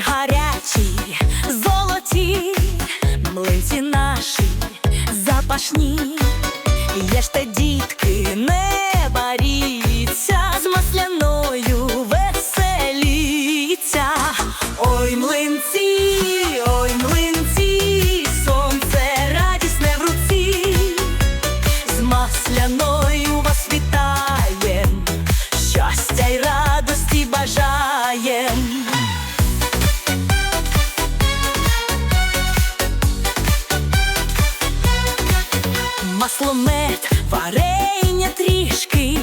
гарячі, золоті, млинці наші запашні. Єште, дітки, не баріться, з масляною веселіться. Ой, млинці, ой, млинці, сонце радісне в руці, з масляною вас вітаєм, щастя й Масломет, варення трішки,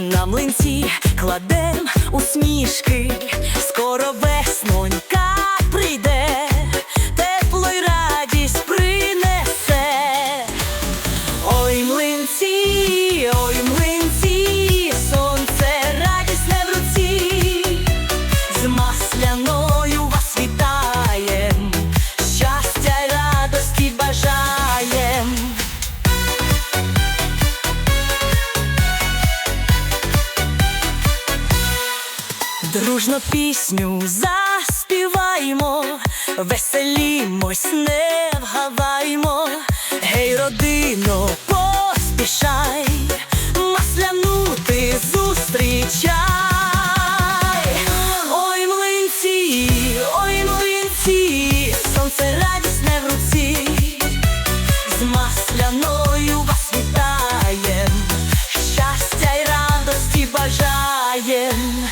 на млинці кладем усмішки, скоро веснонька прийде, тепло й радість принесе. Ой, млинці, ой, Дружно пісню заспіваємо, веселімось, не вгаваймо, гей, родино, поспішай, масляну ти зустрічай, ой млинці, ой млинці, сонце радісне в руці, з масляною вас вітаєм, щастя й радості бажаєм.